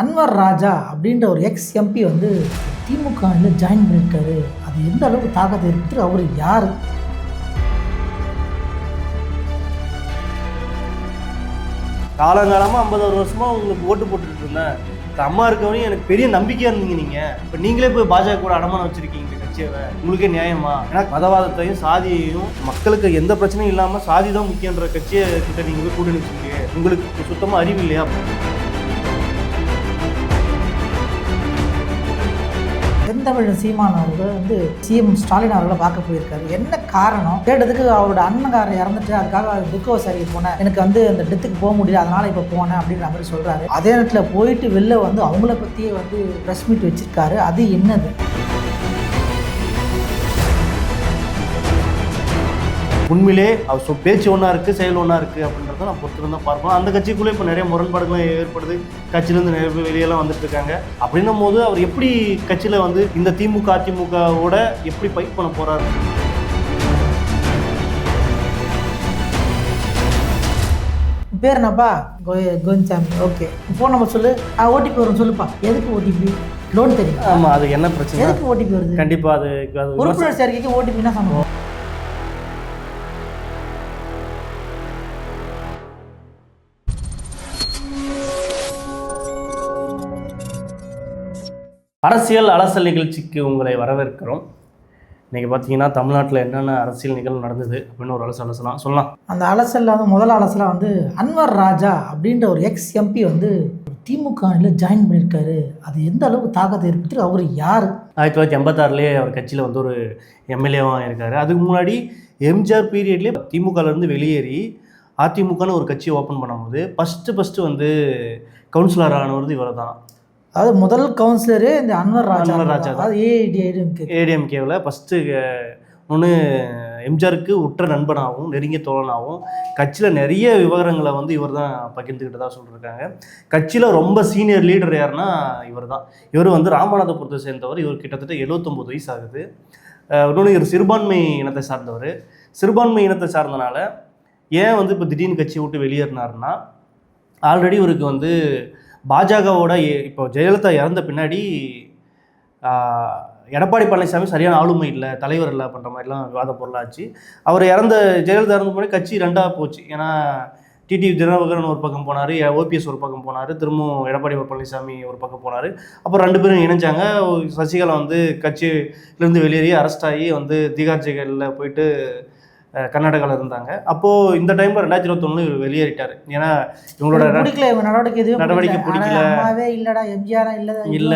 அன்வர் ராஜா அப்படின்ற ஒரு ex MP வந்து திமுக ஜாயின் பண்ணியிருக்காரு அது எந்த அளவுக்கு தாக்கத்தை இருக்குது அவர் யார்? காலங்காலமாக ஐம்பது வருஷமாக உங்களுக்கு ஓட்டு போட்டுட்டு இருந்தேன். அம்மா இருக்கவனையும் எனக்கு பெரிய நம்பிக்கையாக இருந்தீங்க நீங்கள் இப்போ நீங்களே போய் பாஜக கூட அடமானம் வச்சிருக்கீங்க கட்சியை உங்களுக்கே நியாயமா? ஏன்னா மதவாதத்தையும் சாதியையும் மக்களுக்கு எந்த பிரச்சனையும் இல்லாமல் சாதி தான் முக்கியன்ற கட்சியை கிட்ட நீங்கள் போய் கூட்டணி உங்களுக்கு சுத்தமாக அறிவு இல்லையா? தமிழ் சீமான் அவர்கள் வந்து சிஎம் ஸ்டாலின் அவர்களை பார்க்க போயிருக்காரு. என்ன காரணம்? கேட்டதுக்கு அவரோட அண்ணன்காரன் இறந்துட்டு அதுக்காக துக்க விசாரிக்க போனேன். எனக்கு வந்து அந்த டெத்துக்கு போக முடியல அதனால இப்போ போனேன் அப்படின்ற மாதிரி சொல்றாரு. அதே நேரத்தில் போயிட்டு வெளில வந்து அவங்கள பற்றியே வந்து ப்ரெஸ் மீட் வச்சிருக்காரு. அது என்னது? உண்மையிலே அவர் பேச்சு ஒன்றா இருக்குது செயல் ஒன்றா இருக்குது அப்படின்றத நான் பொறுத்திருந்து தான் பார்ப்போம். அந்த கட்சிக்குள்ளே இப்போ நிறைய முரண்பாடுகள் ஏற்படுது. கட்சியிலேருந்து நிறைய பேர் வெளியெல்லாம் வந்துட்டு இருக்காங்க. அப்படின்னும் போது அவர் எப்படி கட்சியில் வந்து இந்த திமுக அதிமுகவோட எப்படி ஃபைட் பண்ண போகிறாரு பேர் என்னப்பா? கோவிந்தசாமி. ஓகே. ஃபோன் நம்பர் சொல்லு. ஓடிபி வரும் சொல்லுப்பா. எதுக்கு ஓடிபி? லோன் தெரியும்? ஆமாம் அது என்ன பிரச்சனை? எதுக்கு ஓடிபி வருது? கண்டிப்பாக அது உறுப்பினர் சேர்க்கைக்கு ஓடிபின்னா சம்பவம் அரசியல் அலசல் நிகழ்ச்சிக்கு உங்களை வரவேற்கிறோம். இன்னைக்கு பார்த்தீங்கன்னா தமிழ்நாட்டில் என்னென்ன அரசியல் நிகழ்வு நடந்தது அப்படின்னு ஒரு அலசல் அலசலாம் சொல்லலாம். அந்த அலசலில் வந்து முதல் அலசலாக வந்து அன்வர் ராஜா அப்படின்ற ஒரு எக்ஸ் எம்பி வந்து திமுகவில் ஜாயின் பண்ணியிருக்காரு. அது எந்த அளவுக்கு தாக்கத்தை ஏற்படுத்தி அவர் யார்? ஆயிரத்தி தொள்ளாயிரத்தி எண்பத்தாறுலேயே அவர் கட்சியில் வந்து ஒரு எம்எல்ஏவாக இருக்கார். அதுக்கு முன்னாடி எம்ஜிஆர் பீரியட்லேயே திமுகலேருந்து வெளியேறி அதிமுகன்னு ஒரு கட்சியை ஓப்பன் பண்ணும்போது ஃபஸ்ட்டு ஃபஸ்ட்டு வந்து கவுன்சிலர் ஆனவர் இவர் தான் அதாவது முதல் கவுன்சிலரே இந்த அன்வர் ராஜா அன்வர் ராஜா தான். அதாவது ஏஐடிஐடிஎம்கே ஏடிஎம்கேவில் ஃபஸ்ட்டு ஒன்று எம்ஜிஆருக்கு உற்ற நண்பனாகவும் நெருங்கிய தோழனாகவும் கட்சியில் நிறைய விவரங்களை வந்து இவர் தான் பகிர்ந்துக்கிட்டதா சொல்லியிருக்காங்க கட்சியில் ரொம்ப சீனியர் லீடர் யாருன்னா இவர் தான். இவர் வந்து ராமநாதபுரத்தை சேர்ந்தவர். இவர் கிட்டத்தட்ட 79 வயசு ஆகுது. இன்னொன்று இவர் சிறுபான்மை இனத்தை சார்ந்தவர். சிறுபான்மை இனத்தை சார்ந்தனால ஏன் வந்து இப்போ திடீர்னு கட்சியை விட்டு வெளியேறினாருன்னா ஆல்ரெடி இவருக்கு வந்து பாஜகவோட இப்போ ஜெயலலிதா இறந்த பின்னாடி எடப்பாடி பழனிசாமி சரியான ஆளுமை இல்லை தலைவர் இல்லை பண்ணுற மாதிரிலாம் விவாத பொருளாச்சு. அவர் இறந்த ஜெயலலிதா இறந்த முன்னாடி கட்சி ரெண்டாக போச்சு. ஏன்னா டிடி தினகரன் ஒரு பக்கம் போனார் ஓபிஎஸ் ஒரு பக்கம் போனார் திரும்பவும் எடப்பாடி பழனிசாமி ஒரு பக்கம் போனார். அப்புறம் ரெண்டு பேரும் இணைஞ்சாங்க. சசிகலா வந்து கட்சியிலேருந்து வெளியேறி அரெஸ்ட் ஆகி வந்து திகார் ஜெயிலில் போயிட்டு கர்நாடகாவில் இருந்தாங்க. அப்போது இந்த டைமில் ரெண்டாயிரத்தி இருபத்தொன்னு வெளியேறிட்டார். ஏன்னா இவங்களோட பிடிக்கல இவங்க நடவடிக்கை எதுவும் நடவடிக்கை பிடிக்கல. இல்லடா எம்ஜிஆரா இல்ல இல்ல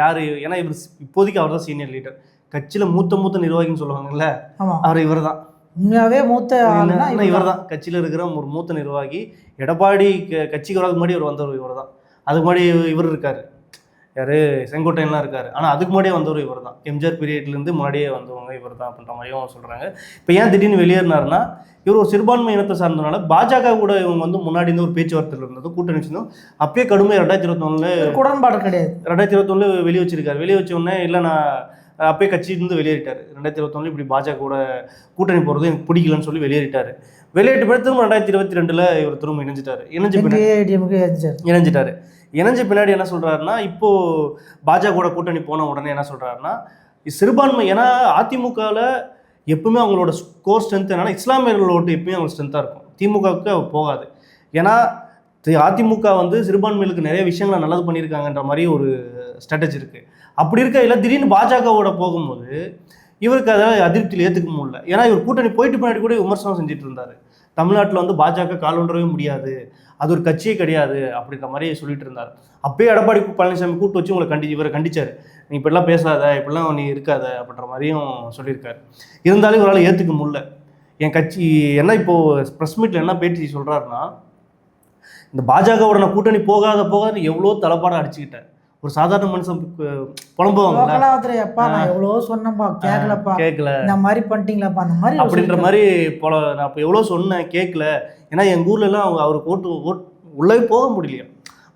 யார் ஏன்னா இவர் இப்போதைக்கு அவர் தான் சீனியர் லீடர் கட்சியில் மூத்த மூத்த நிர்வாகின்னு சொல்லுவாங்கல்ல அவர் இவர் தான் உண்மையாவே மூத்த இவர் தான் கட்சியில் இருக்கிற ஒரு மூத்த நிர்வாகி எடப்பாடி கட்சிக்கு வரதுக்கு முன்னாடி இவர் வந்தவர் இவர் தான் அதுக்கு முன்னாடி இவர் இருக்கார். யார்? செங்கோட்டையன்லாம் இருக்கார். ஆனால் அதுக்கு முன்னாடியே வந்தவர் இவர் தான் எம்ஜிஆர் பீரியட்லேருந்து முன்னாடியே வந்தவங்க இவர் தான் அப்படின்ற மாதிரியும் சொல்கிறாங்க இப்போ ஏன் திடீர்னு வெளியேறினார்னா இவர் ஒரு சிறுபான்மை இனத்தை சார்ந்தனால பாஜக கூட இவங்க வந்து முன்னாடி இருந்து ஒரு பேச்சுவார்த்தையில் இருந்தது கூட்டணி வச்சிருந்தோம். அப்பயே கடுமையாக ரெண்டாயிரத்தி இருபத்தொன்னுல உடன்பாடு கிடையாது. ரெண்டாயிரத்தி இருபத்தொன்னுல வெளியே வச்சிருக்காரு. வெளியே வச்ச உடனே இல்லை நான் அப்பயே கட்சியிலிருந்து வெளியேறிட்டார். ரெண்டாயிரத்தி இருபத்தொன்னுல இப்படி பாஜக கூட கூட்டணி போகிறது எனக்கு பிடிக்கலன்னு சொல்லி வெளியேறிட்டார். வெளியேற்ற பிறகு திரும்ப ரெண்டாயிரத்தி இருபத்தி ரெண்டில் இவர் திரும்ப இணைஞ்சிட்டாரு. இணைஞ்ச எரிஞ்சார் இணைஞ்சிட்டாரு. இணைஞ்ச பின்னாடி என்ன சொல்கிறாருன்னா இப்போது பாஜக கூட கூட்டணி போன உடனே என்ன சொல்கிறாருன்னா சிறுபான்மை ஏன்னா அதிமுகவில் எப்பவுமே அவங்களோட ஸ்கோர் ஸ்ட்ரென்த் என்னன்னா இஸ்லாமியர்களோட ஓட்டு எப்பயுமே அவங்க ஸ்ட்ரென்த்தாக இருக்கும். திமுகவுக்கு போகாது. ஏன்னா தி- அதிமுக வந்து சிறுபான்மைகளுக்கு நிறைய விஷயங்களை நல்லது பண்ணியிருக்காங்கன்ற மாதிரி ஒரு ஸ்ட்ராட்டஜி இருக்குது அப்படி இருக்கையில் திடீர்னு பாஜகவோட போகும்போது இவருக்கு அதை அதிருப்தியில் ஏற்றுக்க முடியல. ஏன்னா இவர் கூட்டணி போயிட்டு பின்னாடி கூட விமர்சனம் செஞ்சுட்டு இருந்தார். தமிழ்நாட்டில் வந்து பாஜக கால் ஒன்றவே முடியாது. அது ஒரு கட்சியே கிடையாது அப்படின்ற மாதிரி சொல்லிட்டு இருந்தார். அப்பயே எடப்பாடி பழனிசாமி கூட்டு வச்சு உங்களை கண்டி இவரை கண்டிச்சார். நீ இப்படிலாம் பேசாத இப்படிலாம் நீ இருக்காத அப்படின்ற மாதிரியும் சொல்லியிருக்காரு. இருந்தாலும் இவரால் ஏற்றுக்க முடியல. என் கட்சி என்ன இப்போது ப்ரெஸ் மீட்டில் என்ன பேட்டி சொல்கிறாருன்னா இந்த பாஜகவோட நான் கூட்டணி போகாத போகாத எவ்வளோ தலப்பாடம் அடிச்சுக்கிட்டேன் ஒரு சாதாரண மனுஷன் கு- புலம்புவாங்கல்ல? லோக்கலாவத்துல எப்பா நான் எவ்வளவோ சொன்னேன்ப்பா கேட்கலப்பா கேட்கல இந்த மாதிரி பண்ணிட்டீங்களாப்பா அந்த மாதிரி அவர் அப்படின்ற. மாதிரி போல நான் இப்போ எவ்வளோ சொன்னேன் கேட்கல ஏன்னா எங்கள் ஊர்லலாம் அவங்க அவருக்கு ஓட்டு ஓட் உள்ளே போக முடியலையா?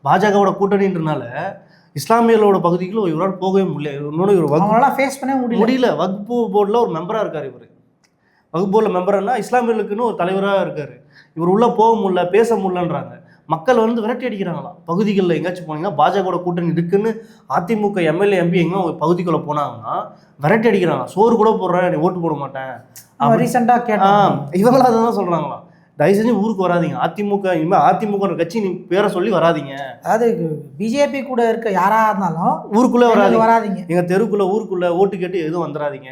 பாஜகவோட கூட்டணின்றனால இஸ்லாமியர்களோட பகுதிக்குள்ள இவரால் போகவே முடியல. இன்னொன்று இவர் வகுப்பு அவங்களால ஃபேஸ் பண்ணவே முடியல. முடியல. வகுப்பு போர்டில் ஒரு மெம்பராக இருக்கார் இவர். வகுப்பு போர்டில் மெம்பர்னா இஸ்லாமியர்களுக்குன்னு ஒரு தலைவராக இருக்கார். இவர் உள்ளே போக முடியல பேச முடியலன்றாங்க. மக்கள் வந்து விரட்டி அடிக்கிறாங்களாம். பகுதிகளில் எங்கேயாச்சும் போனீங்கன்னா பாஜகவோட கூட்டணி இருக்குன்னு அதிமுக எம்எல்ஏ எம்பி எங்கே ஒரு பகுதிக்குள்ளே போனாங்கன்னா விரட்டி அடிக்கிறாங்க சோறு கூட போடுறேன் நீ ஓட்டு போட மாட்டேன். அவன் ரீசெண்டாக ஆ கேட்டான். இவங்களும் அதை தான் சொல்கிறாங்களாம் தயவு செஞ்சு ஊருக்கு வராதீங்க. அதிமுக இனிமேல் அதிமுக கட்சி நீ பேரை சொல்லி வராதீங்க. அதாவது பிஜேபி கூட இருக்க யாரா இருந்தாலும் ஊருக்குள்ளே எங்களுக்கு வராதீங்க. எங்கள் தெருக்குள்ளே ஊருக்குள்ளே ஓட்டு கேட்டு எதுவும் வந்துடாதீங்க.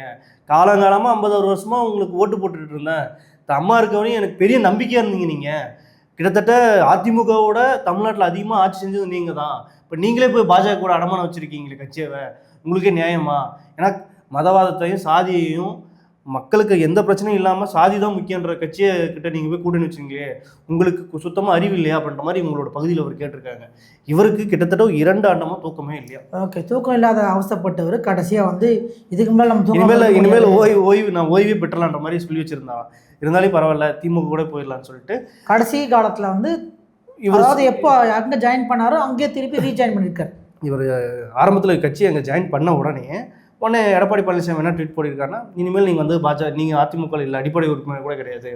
காலங்காலமாக ஐம்பது ஒரு வருஷமா உங்களுக்கு ஓட்டு போட்டுட்டு இருந்தேன். அம்மா இருக்கவனையும் எனக்கு பெரிய நம்பிக்கையாக இருந்தீங்க நீங்கள் கிட்டத்தட்ட அதிமுகவோட தமிழ்நாட்டில் அதிகமாக ஆட்சி செஞ்சது நீங்கள் தான் இப்போ நீங்களே போய் பாஜக கூட அடமானம் வச்சுருக்கீங்களே கட்சியவை. உங்களுக்கே நியாயமா? ஏன்னா மதவாதத்தையும் சாதியையும் மக்களுக்கு எந்த பிரச்சனையும் இல்லாமல் சாதி தான் முக்கியன்ற கட்சியை கிட்ட நீங்கள் போய் கூட்டணி வச்சுங்களே உங்களுக்கு சுத்தமாக அறிவு இல்லையா அப்படின்ற மாதிரி உங்களோட பகுதியில் அவர் கேட்டிருக்காங்க. இவருக்கு கிட்டத்தட்ட இரண்டு ஆண்டமாக தூக்கமே இல்லையா? ஓகே தூக்கம் இல்லாத அவஸ்தைப்பட்டவர் கடைசியாக வந்து இதுக்கு மேலே நம்ம இனிமேல் இனிமேல். ஓய்வு ஓய்வு நான் ஓய்வே பெற்றலான்ற மாதிரி சொல்லி வச்சிருந்தான் இருந்தாலும் பரவாயில்ல திமுக கூட போயிடலாம்னு சொல்லிட்டு. கடைசி காலத்தில் வந்து அதாவது எப்போ அங்கே ஜாயின் பண்ணாரோ அங்கேயே திருப்பி ரீஜாயின் பண்ணியிருக்காரு இவர் ஆரம்பத்தில் கட்சி அங்கே ஜாயின் பண்ண உடனே உடனே எடப்பாடி பழனிசாமி என்ன ட்வீட் பண்ணியிருக்காருன்னா இனிமேல் நீங்கள் வந்து பாஜக நீங்கள் அதிமுக இல்லை அடிப்படை உறுப்பினர் கூட கிடையாது.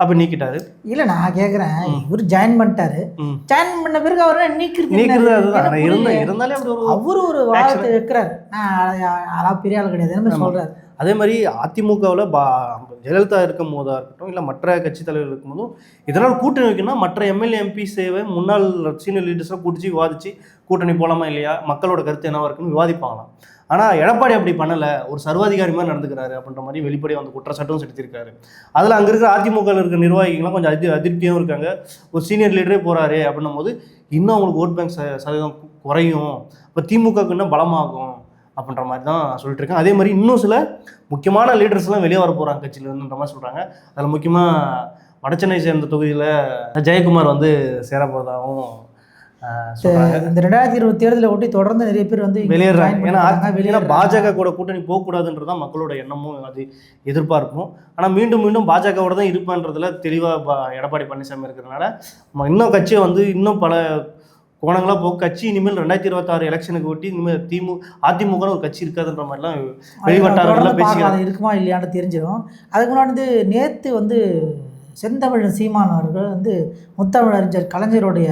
அப்போ நீக்கிட்டாரு. இல்லை நான் கேட்குறேன் இவர் ஜாயின் பண்ணிட்டாரு. ஜாயின் பண்ண பிறகு அவரை நீக்கிறது நீக்கிறது? அதுதான். எனக்கு ஆனால் இருந்த புரியல. இருந்தாலே அப்படி ஒரு அவரு ஒரு வாதத்தை வைக்கிறார். நான் பெரிய ஆள் கிடையாது. என்ன சொல்றாரு. அதே மாதிரி அதிமுகவில் பா ஜெயலலிதா இருக்கும் போதாக இருக்கட்டும் இல்லை மற்ற கட்சி தலைவர்கள் இருக்கும் போதும் இதனால் கூட்டணி வைக்கணும்னா மற்ற எம்எல்ஏ எம்பி சேவை முன்னாள் சீனியர் லீடர்ஸாக கூட்டிச்சு விவாதிச்சு கூட்டணி போகலாமா இல்லையா மக்களோட கருத்து என்னவா இருக்குன்னு விவாதிப்பாங்களாம். ஆனால் எடப்பாடி அப்படி பண்ணலை. ஒரு சர்வாதிகாரி மாதிரி நடந்துக்கிறாரு அப்படின்ற மாதிரி வெளிப்படையாக வந்து குற்றச்சாட்டும் செலுத்தியிருக்காரு. அதில் அங்கே இருக்கிற அதிமுகவில் இருக்கிற நிர்வாகிகள்லாம் கொஞ்சம் அதி அதிருப்தியும் இருக்காங்க. ஒரு சீனியர் லீடரே போகிறாரு அப்படின்னும் போது இன்னும் அவங்களுக்கு ஓட் பேங்க் ச சதவீதம் குறையும். இப்போ திமுகவுக்கு இன்னும் பலமாகும். அப்படின்ற மாதிரி தான் சொல்லிட்டு இருக்கேன் அதே மாதிரி இன்னும் சில முக்கியமான லீடர்ஸ்லாம் வெளியே வர போகிறாங்க கட்சியிலேருந்துன்ற மாதிரி சொல்கிறாங்க அதில் முக்கியமாக வடசென்னை சேர்ந்த தொகுதியில் ஜெயக்குமார் வந்து சேர போகிறதாகவும் சொல்கிறாங்க இந்த ரெண்டாயிரத்தி இருபது தேர்தலை ஒட்டி தொடர்ந்து நிறைய பேர் வந்து வெளியேறாங்க ஏன்னா வெளியேறாங்க. பாஜக கூட கூட்டணி போகக்கூடாதுன்றது தான் மக்களோட எண்ணமும் அது எதிர்பார்ப்பும். ஆனால் மீண்டும் மீண்டும் பாஜகவோட தான் இருப்பேன்றதுல தெளிவாக எடப்பாடி பழனிசாமி இருக்கிறதுனால இன்னும் கட்சியை வந்து இன்னும் பல கோணங்களாக போகும் கட்சி இனிமேல் ரெண்டாயிரத்தி இருபத்தாறு எலெக்ஷனுக்கு ஒட்டி இனிமேல் திமு அதிமுக ஒரு கட்சி இருக்காதுன்ற மாதிரிலாம் அது வெளிவட்டாரங்கள்ல தொடர்ந்து பேசிக்கிறாங்க. பார்க்கலாம், அது இருக்குமா இல்லையான்னு தெரிஞ்சிடும். அதுக்கு முன்னாடி வந்து நேற்று வந்து செந்தமிழன் சீமான் அவர்கள் வந்து முத்தமிழறிஞர் கலைஞருடைய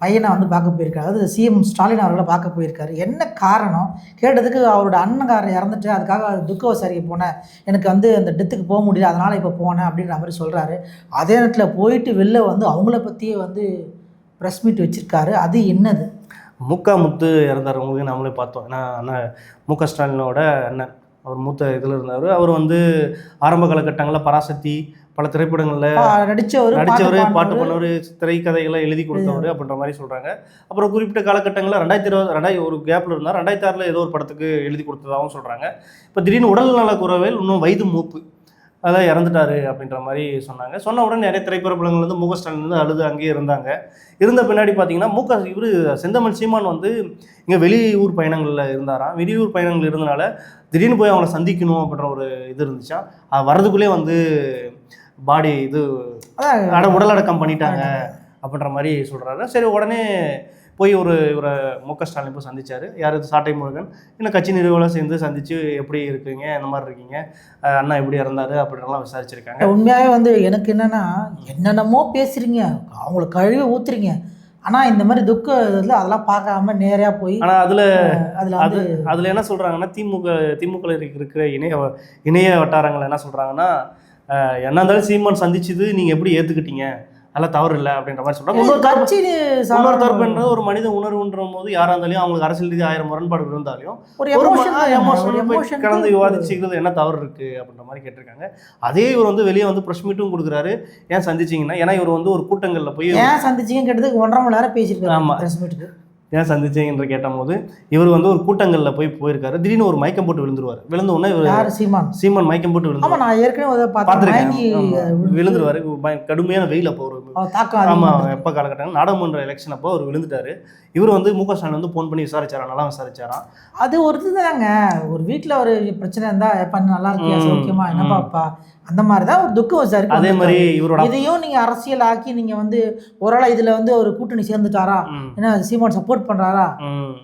பையனை வந்து பார்க்க போயிருக்காரு. அது சிஎம் ஸ்டாலின் அவர்களை பார்க்க போயிருக்காரு. என்ன காரணம்? கேட்டதுக்கு அவரோட அண்ணங்காரர் இறந்துட்டு அதுக்காக துக்க விசாரிக்க போனேன். எனக்கு வந்து அந்த டெத்துக்கு போக முடியல அதனால் இப்போ போனேன் அப்படின்ற மாதிரி சொல்கிறாரு அதே நேரத்தில் போயிட்டு வெளில வந்து அவங்கள பற்றியே வந்து ப்ரெஸ் மீட் வச்சுருக்காரு. அது என்னது? முக்கா முத்து இறந்தாரவங்களுக்கு நம்மளே பார்த்தோம். ஏன்னா அண்ணன் மு க ஸ்டாலினோட அண்ணன். அவர் மூத்த இதில் இருந்தார். அவர் வந்து ஆரம்ப காலகட்டங்களில் பராசக்தி பல திரைப்படங்களில் நடித்தவர் நடிச்சவர் பாட்டு பண்ணவர் திரைக்கதைகளை எழுதி கொடுத்தவர் அப்படின்ற மாதிரி சொல்கிறாங்க அப்புறம் குறிப்பிட்ட காலகட்டங்களில் ரெண்டாயிரத்தி இருபது ரெண்டாயிரம் ஒரு கேப்பில் இருந்தார் ரெண்டாயிரத்தி ஆறில் ஏதோ ஒரு படத்துக்கு எழுதி கொடுத்ததாகவும் சொல்கிறாங்க இப்போ திடீர்னு உடல் நல குறைவில் இன்னும் வயது மூப்பு. அதான் இறந்துட்டாரு அப்படின்ற மாதிரி சொன்னாங்க. சொன்ன உடனே நிறைய திரைப்பிரபலங்கள் வந்து முக ஸ்டாலின் வந்து அழுது அங்கேயே இருந்தாங்க. இருந்த பின்னாடி பார்த்தீங்கன்னா முக இவர் செந்தமிழ் சீமான் வந்து இங்கே வெளியூர் பயணங்களில் இருந்தாராம். வெளியூர் பயணங்கள் இருந்தனால திடீர்னு போய் அவங்கள சந்திக்கணும் அப்படின்ற ஒரு இது இருந்துச்சா அது வரதுக்குள்ளே வந்து பாடி இது அட உடலடக்கம் பண்ணிட்டாங்க அப்படின்ற மாதிரி சொல்கிறாரு சரி உடனே போய் ஒரு இவரை மு க ஸ்டாலின் போய் சந்திச்சார். யார்? சாட்டை முருகன். இன்னும் கட்சி நிறுவனம் சேர்ந்து சந்திச்சு எப்படி இருக்கீங்க இந்த மாதிரி இருக்கீங்க அண்ணா எப்படி இறந்தாரு அப்படின்லாம் விசாரிச்சிருக்காங்க. உண்மையாகவே வந்து எனக்கு என்னன்னா என்னென்னமோ பேசுறீங்க அவங்கள கழுவி ஊத்துறீங்க. ஆனால் இந்த மாதிரி துக்க இதில் அதெல்லாம் பார்க்காம நேராக போய் ஆனால் அதில் அதில் அது அதில் என்ன சொல்கிறாங்கன்னா திமுக திமுக இருக்கிற இணைய இணைய வட்டாரங்கள் என்ன சொல்கிறாங்கன்னா என்ன இருந்தாலும் சீமான் சந்திச்சது நீங்கள் எப்படி ஏற்றுக்கிட்டீங்க அதெல்லாம் தவறு இல்லை அப்படின்ற மாதிரி சொல்கிறாங்க இன்னொரு தரப்பு இன்னொரு தரப்பு என்னது ஒரு மனித உணர்வுன்ற போது யாரா இருந்தாலும் அவங்களுக்கு அரசியல் ரீதியாக ஆயிரம் முரண்பாடு இருந்தாலும் ஒரு கலந்து விவாதிச்சுக்கிறது என்ன தவறு இருக்கு அப்படின்ற மாதிரி கேட்டிருக்காங்க. அதே இவர் வந்து வெளியே வந்து ப்ரெஸ் மீட்டும் கொடுக்குறாரு. ஏன் சந்திச்சீங்கன்னா ஏன்னா இவர் வந்து ஒரு கூட்டங்கள்ல போய் ஏன் சந்திச்சீங்கன்னு கேட்டதுக்கு ஒன்றரை மணி நேரம் பேசியிருக்காரு ஆமா. ப்ரெஸ் மீட்டுக்கு ஏன் சந்திச்சீங்கன்ற கேட்டபோது இவர் வந்து ஒரு கூட்டங்கள்ல போய் போயிருக்காரு. திடீர்னு ஒரு மயக்கம் போட்டு விழுந்துருவார். விழுந்த உடனே இவர் யார்? சீமான். சீமான் மயக்கம் போட்டு விழுந்து நான் ஏற்கனவே பார்த்துருக்கேன். விழுந்துருவாரு. கடுமையான வெயில் அப்போ ஒரு தாக்கம் ஆமா அதிகமா எப்போ காலகட்டம்? நாடாளுமன்ற எலெக்ஷன் அப்போ அவர் விழுந்துட்டாரு. இவர் வந்து மு க ஸ்டாலின் வந்து ஃபோன் பண்ணி விசாரிச்சாரா நல்லா விசாரிச்சாராம். அது ஒரு இதுதாங்க ஒரு வீட்டில் ஒரு பிரச்சனை இருந்தா எப்ப நல்லா இருக்கியா? சௌக்கியமா என்ன ம். பாப்பா அந்த மாதிரி தான் ஒரு துக்கம் விசாரிக்க அதே மாதிரி இவரோட இதையும் நீங்க அரசியல் ஆக்கி நீங்க வந்து ஒருவேளை இதுல வந்து ஒரு கூட்டணி சேர்ந்துட்டாரா. ஏன்னா சீமான் சப்போர்ட் பண்றாரா? ம்.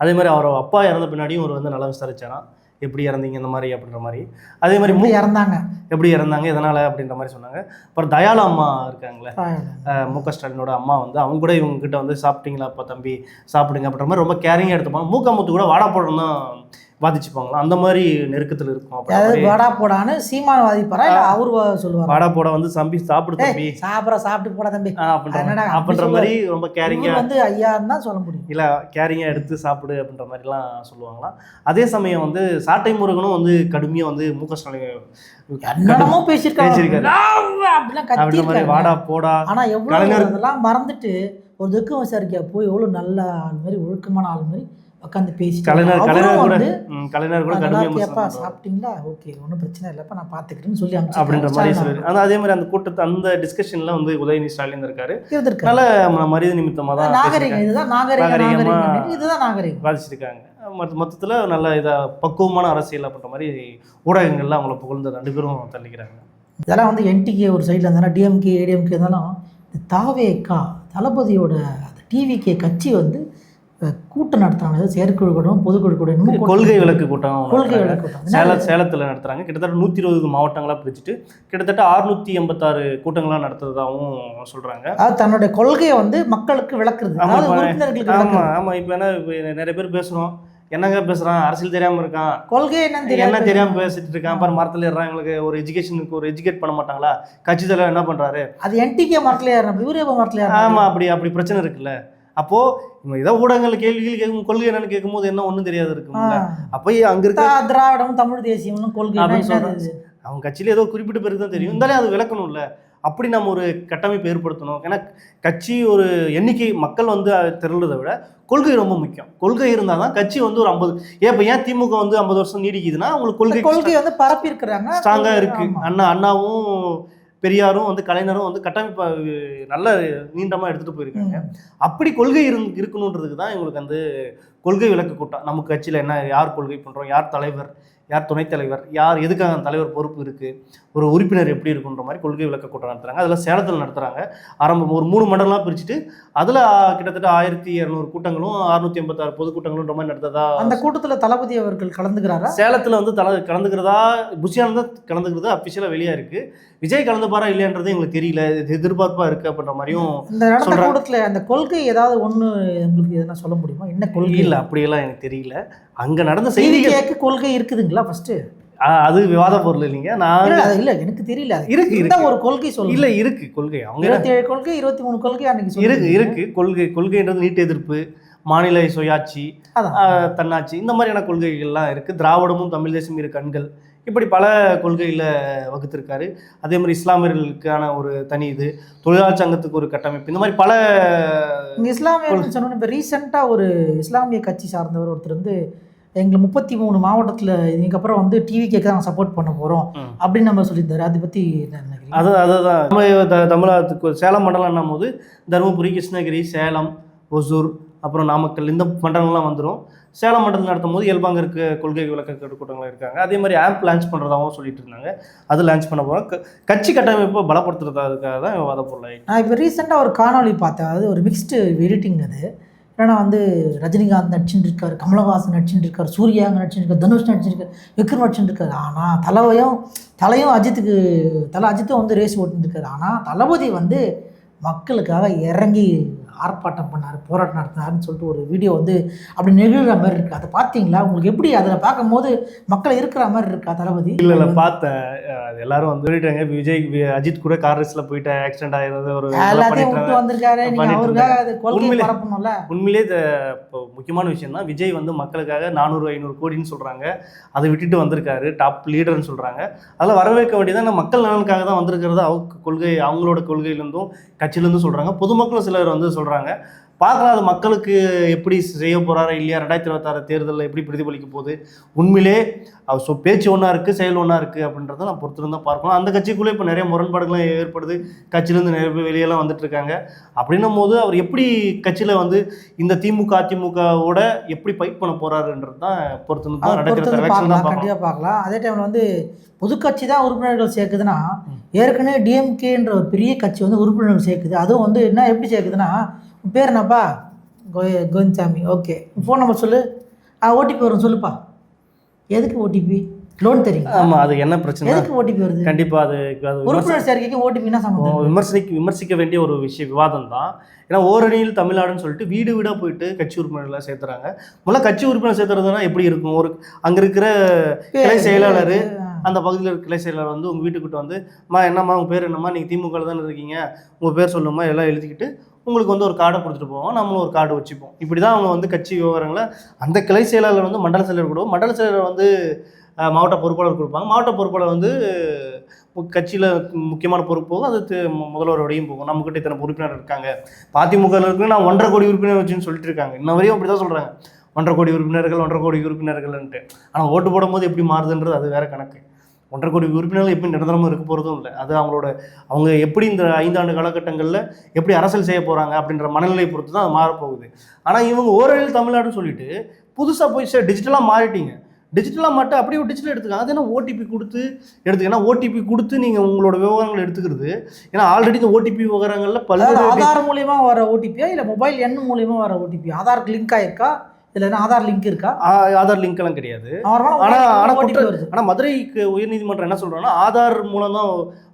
அதே மாதிரி அவர் அப்பா இறந்த பின்னாடியும் அவர் வந்து நல்லா விசாரிச்சாராம். எப்படி இறந்தீங்க இந்த மாதிரி அப்படின்ற மாதிரி. அதே மாதிரி மூ இறந்தாங்க? எப்படி இறந்தாங்க எதனால் அப்படின்ற மாதிரி சொன்னாங்க. அப்புறம் தயாளா அம்மா இருக்காங்களே மு க ஸ்டாலினோட அம்மா வந்து அவங்க கூட இவங்க கிட்ட வந்து சாப்பிட்டீங்களா அப்பா தம்பி சாப்பிடுங்க அப்படின்ற மாதிரி ரொம்ப கேரிங்காக எடுத்துப்பாங்க. மூக்காமுத்து கூட வாடா போடணும் தான் பாதிச்சுப்பாங்களா அந்த மாதிரி நெருக்கத்தில் இருக்கும். அதாவது வாடா போடான்னு சீமான் வாதிப்பாரா? இல்ல அவரு சொல்லுவாரா? வாடா போட வந்து தம்பி சாப்பிடு தம்பி. சாப்பிட சாப்பிட்டு போடா தம்பி. அப்படின்ற மாதிரி- ரொம்ப கேரிங்காக வந்து ஐயான்னு தான் சொல்ல முடியும். இல்லை கேரிங்காக எடுத்து சாப்பிடு அப்படின்ற மாதிரிலாம் சொல்லுவாங்களாம். அதே சமயம் வந்து சாட்டை முருகனும் வந்து கடுமையாக வந்து மு க ஸ்டாலின் பேசியிருக்காரு. அப்படின்ற மாதிரி வாடா போடா ஆனா எவ்வளவு கலைஞர். அதெல்லாம் மறந்துட்டு ஒரு துக்கம் விசாரிக்க போய் எவ்வளவு நல்ல ஆள் மாதிரி ஒழுக்கமான ஆள் மாதிரி உட்காந்து பேசி கலைஞர் வந்து கலைஞர் கூட பண்ணுவாரு. சாப்பிட்டீங்களா ஓகே ஒன்றும் பிரச்சனை இல்லைப்பா நான் பார்த்துக்கிறேன்னு சொல்லி. அப்படின்ற மாதிரி சொல்லி ஆனால் அதே மாதிரி அந்த கூட்டத்தை அந்த டிஸ்கஷன்ல வந்து உதயநிதி ஸ்டாலின் இருக்காரு இருந்திருக்காரு. மரியாதை நிமித்தமாக தான் நாகரிகம். இதுதான் நாகரிகம் இதுதான் நாகரிகம் பாதிச்சிருக்காங்க மொத்த மொத்தத்தில் நல்ல இதாக பக்குவமான அரசியல் அப்படின்ற மாதிரி ஊடகங்கள்ல அவங்கள புகழ்ந்து ரெண்டு பேரும் தள்ளிக்கிறாங்க இதெல்லாம் வந்து என்டிகே ஒரு சைடில் இருந்தாலும் டிஎம்கே ஏடிஎம்கே இருந்தாலும் தாவேக்கா தளபதியோட அந்த டிவிகே கட்சி வந்து கூட்டம் நடத்துறாங்க. செயற்குழு கூட்டம் பொதுக்குழு கூட்டம். கொள்கை விளக்கு கூட்டம் கொள்கை. விளக்கு கூட்டம். சேல என்ன சேலத்தில் நடத்துறாங்க. கிட்டத்தட்ட நூற்றி இருபது மாவட்டங்களாக பிரிச்சுட்டு கிட்டத்தட்ட அறுநூத்தி எண்பத்தாறு கூட்டங்களாக நடத்துறதாகவும் சொல்றாங்க. அதாவது தன்னுடைய கொள்கையை வந்து மக்களுக்கு விளக்குறது. ஆமா, அதாவது இப்ப- என்ன நிறைய பேர் பேசுறோம். என்னங்க பேசுறான்? அரசியல் தெரியாம இருக்கான். கொள்கை என்ன தெரியாது தெரியாம பேசிட்டு இருக்கான்? அப்புறம் மரத்துல ஏறான் எங்களுக்கு ஒரு எஜுகேஷனுக்கு ஒரு எஜுகேட் பண்ண மாட்டாங்களா? கட்சி தலைவர் என்ன பண்றாரு? அது என்டிகே மரத்துல ஏறணும் இவரே மரத்துல ஆமா அப்படி அப்படி பிரச்சனை இருக்குல்ல. அப்போ ஏதோ ஊடகங்கள் கேள்விகள் கேட்கும் கொள்கை என்னன்னு கேட்கும்போது என்ன ஒண்ணும் தெரியாது இருக்கும்ல. அப்போ அங்க இருக்க திராவிடம் தமிழ் தேசியம்னு கொள்கை அப்படின்னு இது? அவங்க கட்சியில ஏதோ குறிப்பிட்ட பேருக்கு தான் தெரியும். இருந்தாலும் அது விளக்கணும்ல. அப்படி நம்ம ஒரு கட்டமைப்பு ஏற்படுத்தணும். ஏன்னா கட்சி ஒரு எண்ணிக்கை மக்கள் வந்து திரளுறதை விட கொள்கை ரொம்ப முக்கியம். கொள்கை இருந்தால் தான் கட்சி வந்து ஒரு ஐம்பது ஏன் இப்போ ஏன் திமுக வந்து ஐம்பது வருஷம் நீடிக்குதுன்னா அவங்களுக்கு கொள்கை கொள்கையை வந்து பரப்பி இருக்கிறாங்க ஸ்ட்ராங்கா இருக்கு. அண்ணா அண்ணாவும் பெரியாரும் வந்து கலைஞரும் வந்து கட்டமைப்பை நல்ல நீண்டமா எடுத்துட்டு போயிருக்காங்க. அப்படி கொள்கை இருந் இருக்கணுன்றதுக்கு தான் எங்களுக்கு வந்து கொள்கை விளக்கு கூட்டம் நம்ம கட்சியில் என்ன யார் கொள்கை பண்ணுறோம் யார் தலைவர் யார் துணைத் தலைவர் யார் எதுக்காக அந்த தலைவர் பொறுப்பு இருக்குது ஒரு உறுப்பினர் எப்படி இருக்குன்ற மாதிரி கொள்கை விளக்க கூட்டம் நடத்துகிறாங்க அதில் சேலத்தில் நடத்துகிறாங்க ஆரம்பம் ஒரு மூணு மண்டலம்லாம் பிரிச்சுட்டு அதில் கிட்டத்தட்ட ஆயிரத்தி இரநூறு கூட்டங்களும் அறுநூத்தி எண்பத்தாறு பொதுக்கூட்டங்களும் ரொம்ப நடத்ததா அந்த கூட்டத்துல தளபதி அவர்கள் கலந்துக்கிறாரா? சேலத்தில் வந்து தல கலந்துக்கிறதா புஷியானந்தா கலந்துக்கிறதா அஃபிஷியலாக வெளியாக இருக்குது விஜய் கலந்துப்பாரா இல்லையான்றது எங்களுக்கு தெரியல. இது எதிர்பார்ப்பாக இருக்குது அப்படின்ற மாதிரியும் இந்த நடந்த. கூட்டத்துல அந்த கொள்கை ஏதாவது ஒண்ணு உங்களுக்கு எதனா சொல்ல முடியுமா? என்ன கொள்கை? இல்லை அப்படியெல்லாம் எனக்கு தெரியல. அங்கே நடந்த செய்திகள் டிவிகேக்கு கொள்கை இருக்குதுங்களா? ஃபர்ஸ்ட் ஆ, அது விவாத பொருள் இல்லைங்க. நான் இல்ல எனக்கு தெரியல. இருக்கு, இருக்கு. ஒரு கொள்கை சொல்லுங்க. இல்லை இருக்கு கொள்கை. அவங்க இருபத்தி ஏழு கொள்கை இருபத்தி மூணு கொள்கை அன்னைக்கு இருக்கு இருக்கு. கொள்கை கொள்கைன்றது நீட் எதிர்ப்பு மாநில சுயாட்சி தன்னாட்சி இந்த மாதிரியான கொள்கைகள்லாம் இருக்குது திராவிடமும் தமிழ் தேசம் இரு கண்கள். இப்படி பல கொள்கையில் வகுத்திருக்காரு. அதே மாதிரி இஸ்லாமியர்களுக்கான ஒரு தனி இது தொழிலாளர் சங்கத்துக்கு ஒரு கட்டமைப்பு இந்த மாதிரி பல இஸ்லாமியர்கள் சொன்னோன்னு இப்போ ரீசெண்டாக ஒரு இஸ்லாமிய கட்சி சார்ந்தவர் ஒருத்தர் வந்து எங்களை முப்பத்தி மூணு மாவட்டத்தில் இதுக்கப்புறம் வந்து டிவி கேட்க தான் சப்போர்ட் பண்ண போகிறோம். அப்படின்னு நம்ம சொல்லியிருந்தாரு. அதை பற்றி அது அதுதான் நம்ம தமிழகத்துக்கு சேலம் மண்டலம்னும் போது தருமபுரி கிருஷ்ணகிரி சேலம் ஒசூர் அப்புறம் நாமக்கல் இந்த மண்டலங்கள்லாம் வந்துடும் சேலம் மண்டலம் நடத்தும் போது இயல்பாங்க இருக்க கொள்கை விளக்க கூட்டங்கள் இருக்காங்க. அதே மாதிரி ஆப் லான்ச் பண்ணுறதாகவும் சொல்லிட்டு இருந்தாங்க. அது லான்ச் பண்ண போகிறோம் கட்சி கட்டமைப்பை பலப்படுத்துறதுக்காக தான் விவாத பொருள் நான் இப்போ ரீசெண்டாக ஒரு காணொளி பார்த்தேன். அது ஒரு மிக்ஸ்டு எடிட்டிங் அது. ஏன்னா வந்து ரஜினிகாந்த் நடிச்சுட்டு இருக்காரு கமலஹாசன் நடிச்சுட்டு இருக்காரு சூர்யா நடிச்சுட்டு தனுஷ் நடிச்சிருக்கார் விக்ரம் நடிச்சுட்டு இருக்கார் ஆனால் தலைவையும் தலையும் அஜித்துக்கு தலை அஜித்தும் வந்து ரேஸ் ஓட்டுருக்காரு ஆனால் தளபதி வந்து மக்களுக்காக இறங்கி ஆர்ப்பாட்டம் பண்ணார் போராட்டம் நடத்தினாருன்னு சொல்லிட்டு ஒரு வீடியோ வந்து அப்படி நெகிழ்கிற மாதிரி இருக்குது அதை பார்த்தீங்களா? உங்களுக்கு எப்படி அதில் பார்க்கும்போது மக்கள் இருக்கிற மாதிரி இருக்கா தளபதி? இல்லை இல்லை பார்த்தேன். எல்லாரும் வந்து சொல்லிட்டாங்க. விஜய் அஜித் கூட கார் ரேஸில் போயிட்டு ஆக்சிடென்ட் ஆகிறது ஒரு எல்லாத்தையும் வந்திருக்காரு. நீங்க பண்ணிட்டு அவருக்காக அது கொள்கை பரப்பணும்ல? உண்மையிலே இது இப்போ முக்கியமான விஷயம் தான். விஜய் வந்து மக்களுக்காக நானூறு ஐநூறு கோடின்னு சொல்கிறாங்க அதை விட்டுட்டு வந்திருக்காரு. டாப் லீடர்னு சொல்கிறாங்க அதில் வரவேற்க வேண்டியதான் மக்கள் நலனுக்காக தான் வந்திருக்கிறது. அவங்க கொள்கை அவங்களோட கொள்கையிலேருந்தும் கட்சியிலேருந்தும் சொல்கிறாங்க பொதுமக்களும் சிலர் வந்து சொல்கிறாங்க சொல்கிறாங்க பார்க்கலாம் அது மக்களுக்கு எப்படி செய்ய போகிறாரா இல்லையா? ரெண்டாயிரத்தி இருபத்தாறு தேர்தலில் எப்படி பிரதிபலிக்க போகுது? உண்மையிலே அவர் சொ பேச்சு ஒன்றா இருக்குது செயல் ஒன்றா இருக்குது அப்படின்றத நான் பொறுத்திருந்து தான் பார்க்கணும் அந்த கட்சிக்குள்ளே இப்போ நிறைய முரண்பாடுகளும் ஏற்படுது. கட்சியிலேருந்து நிறைய பேர் வெளியெல்லாம் வந்துட்டு இருக்காங்க அப்படின்னும் போது அவர் எப்படி கட்சியில் வந்து இந்த திமுக அதிமுகவோட எப்படி ஃபைட் பண்ண போறாருன்றது தான் பொறுத்து தான் ரெண்டாயிரத்தி பார்க்கலாம் கண்டிப்பாக பார்க்கலாம். அதே டைமில் வந்து பொதுக்கட்சி தான் உறுப்பினர்கள் சேர்க்குதுன்னா. ஏற்கனவே டிஎம்கேன்ற ஒரு பெரிய கட்சி வந்து உறுப்பினர்கள் சேர்க்குது. அதுவும் வந்து என்ன எப்படி சேர்க்குதுன்னா பேர் என்னப்பா? கோவிந்தசாமி. ஓகே ஃபோன் நம்பர் சொல்லு. ஆ ஓடிபி வரும். சொல்லுப்பா. எதுக்கு ஓடிபி லோன் தெரியுங்க ஆமா அது என்ன பிரச்சனை? எதுக்கு ஓடிபி வருது? கண்டிப்பா அது உறுப்பினர் சேர்க்கைக்கு ஓடிபின்னா சம்மந்தம் விமர்சிக்க விமர்சிக்க வேண்டிய ஒரு விஷய விவாதம் தான் ஏன்னா ஓரணியில் தமிழ்நாடுன்னு சொல்லிட்டு வீடு வீடாக போயிட்டு கட்சி உறுப்பினர்களை சேர்த்துறாங்க. முதல்ல கட்சி உறுப்பினர் சேர்த்துறதுனா எப்படி இருக்கும்? ஒரு அங்கே இருக்கிற கிளை செயலாளர் அந்த பகுதியில் இருக்க கிளை செயலாளர் வந்து உங்கள் வீட்டுக்கிட்ட வந்து மா என்னம்மா உங்கள் பேர் என்னம்மா? நீங்கள் திமுக தானே இருக்கீங்க? உங்கள் பேர் சொல்லுமா எல்லாம் எழுதிக்கிட்டு உங்களுக்கு வந்து ஒரு கார்டை கொடுத்துட்டு போவோம். நம்மளும் ஒரு கார்டு வச்சுப்போம். இப்படி தான் அவங்க வந்து கட்சி விவரங்களை அந்த கிளை செயலாளர் வந்து மண்டல செயலர் கொடுவோம் மண்டல செயலர் வந்து மாவட்ட பொறுப்பாளர் கொடுப்பாங்க. மாவட்ட பொறுப்பாளர் வந்து கட்சியில் முக்கியமான பொறுப்பு போகும். அது முதல்வரோடையும் போகும். நம்மக்கிட்ட இத்தனை உறுப்பினர் இருக்காங்க. பாதிமுக இருக்கு நான் ஒன்றரை கோடி உறுப்பினர் வச்சுன்னு சொல்லிட்டு இருக்காங்க. இன்ன வரையும் அப்படி தான் சொல்கிறாங்க ஒன்றரை கோடி உறுப்பினர்கள் ஒன்றரை கோடி உறுப்பினர்கள்ன்ட்டு. ஆனால் ஓட்டு போடும்போது எப்படி மாறுதுன்றது அது வேற கணக்கு. ஒன்றரை கோடி உறுப்பினர்கள் எப்படி நிரந்தரமாக இருக்க போகிறதும் இல்லை. அது அவங்களோட அவங்க எப்படி இந்த ஐந்தாண்டு காலகட்டங்களில் எப்படி அரசியல் செய்ய போகிறாங்க அப்படின்ற மனநிலையை பொறுத்து தான் அது மாறப்போகுது. ஆனால் இவங்க ஓரழில் தமிழ்நாடுன்னு சொல்லிட்டு புதுசாக போய் சார் டிஜிட்டலாக மாறிட்டீங்க. டிஜிட்டலாக மட்டும் அப்படியே டிஜிட்டல் எடுத்துக்காங்க அது என்ன ஓடிபி கொடுத்து எடுத்துக்க ஏன்னா ஓடிபி கொடுத்து நீங்கள் உங்களோட விவரங்களை எடுத்துக்கிறது. ஏன்னா ஆல்ரெடி இந்த ஓடிபி விவரங்களில் அதாவது பல்வேறு ஆதார் மூலியமா வர ஓடிபியா இல்ல மொபைல் எண் மூலியமா வர ஓடிபி ஆதாருக்கு லிங்க் ஆயிருக்கா? இல்ல என்ன ஆதார் லிங்க் இருக்கா? ஆதார் லிங்க் எல்லாம் கிடையாது. நார்மலா ஆனா ஆனா ஓடிபி குற்ற ஆனா மதுரைக்கு உயர்நீதிமன்றம் என்ன சொல்றாங்கன்னா ஆதார் மூலம் தான்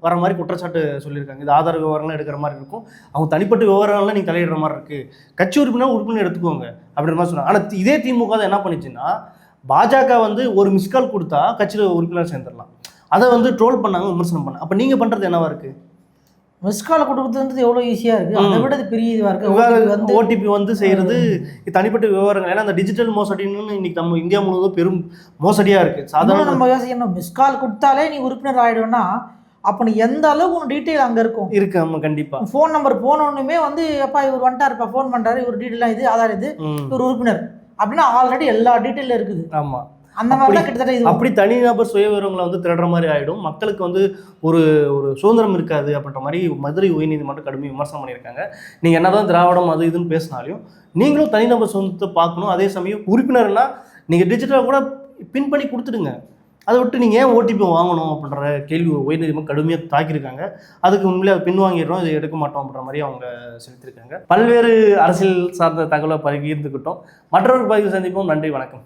வர மாதிரி குற்றச்சாட்டு சொல்லியிருக்காங்க. இது ஆதார் விவரங்கள் எடுக்கிற மாதிரி இருக்கும். அவங்க தனிப்பட்ட விவரங்கள்லாம் நீங்க தலையிடுற மாதிரி இருக்கு. கட்சி உறுப்பினர் உறுப்பினர் எடுத்துக்கோங்க அப்படின்ற மாதிரி சொன்னாங்க ஆனா இதே திமுக தான் என்ன பண்ணுச்சுன்னா பாஜக வந்து ஒரு மிஸ்கால் கொடுத்தா கட்சியில் உறுப்பினர் சேர்ந்துடலாம் அதை வந்து ட்ரோல் பண்ணாங்க விமர்சனம் பண்ணாங்க. அப்ப நீங்க பண்றது என்னவா இருக்கு? மிஸ் கால் கொடுக்குறதுன்றது எவ்வளவு ஈஸியா இருக்கு? அதை. விட இது பெரிய இதுவா இருக்கு. OTP வந்து ஓடிபி வந்து செய்யறது தனிப்பட்ட விவரங்கள் ஏன்னா அந்த டிஜிட்டல் மோசடின்னு இன்னைக்கு நம்ம இந்தியா முழுவதும் பெரும் மோசடியா இருக்கு. இன்னும் சாதாரண நம்ம யோசிக்கணும். மிஸ் கால் கொடுத்தாலே நீ உறுப்பினர் ஆயிடும்னா அப்ப நீ எந்த அளவுக்கு உன் டீட்டெயில் அங்க இருக்கும்? இருக்கு. ஆமா கண்டிப்பா. ஃபோன் நம்பர் போனோன்னுமே வந்து எப்பா இவர் வந்துட்டாருப்பா ஃபோன் பண்றாரு இவர் டீட்டெயில் இது ஆதார் இது. இவர் உறுப்பினர். அப்படின்னா ஆல்ரெடி எல்லா டீட்டெயில் இருக்குது. ஆமா. அந்த மாதிரி கிட்டத்தட்ட அப்படி தனிநபர் சுய விவரங்களை வந்து திருடுற மாதிரி ஆயிடும். மக்களுக்கு வந்து ஒரு ஒரு சுதந்திரம் இருக்காது அப்படின்ற மாதிரி மதுரை உயர்நீதிமன்றம் கடுமை விமர்சனம் பண்ணியிருக்காங்க. நீங்கள் என்னதான் திராவிடம் அது இதுன்னு பேசினாலும் நீங்களும் தனிநபர் சொந்தத்தை பார்க்கணும். அதே சமயம் உறுப்பினர்னா நீங்கள் டிஜிட்டலாக கூட பின் பண்ணி கொடுத்துடுங்க. அதை விட்டு நீங்கள் ஏன் ஓடிபி வாங்கணும் அப்படின்ற கேள்வி உயர்நீதிமன்றம் கடுமையாக தாக்கியிருக்காங்க. அதுக்கு உண்மையிலே அதை பின்வாங்கிடுறோம் இதை எடுக்க மாட்டோம் அப்படின்ற மாதிரி அவங்க செலுத்தியிருக்காங்க. பல்வேறு அரசியல் சார்ந்த தகவலை பகிர்ந்துக்கிட்டோம். மற்றொரு பதிவு சந்திப்போம். நன்றி வணக்கம்.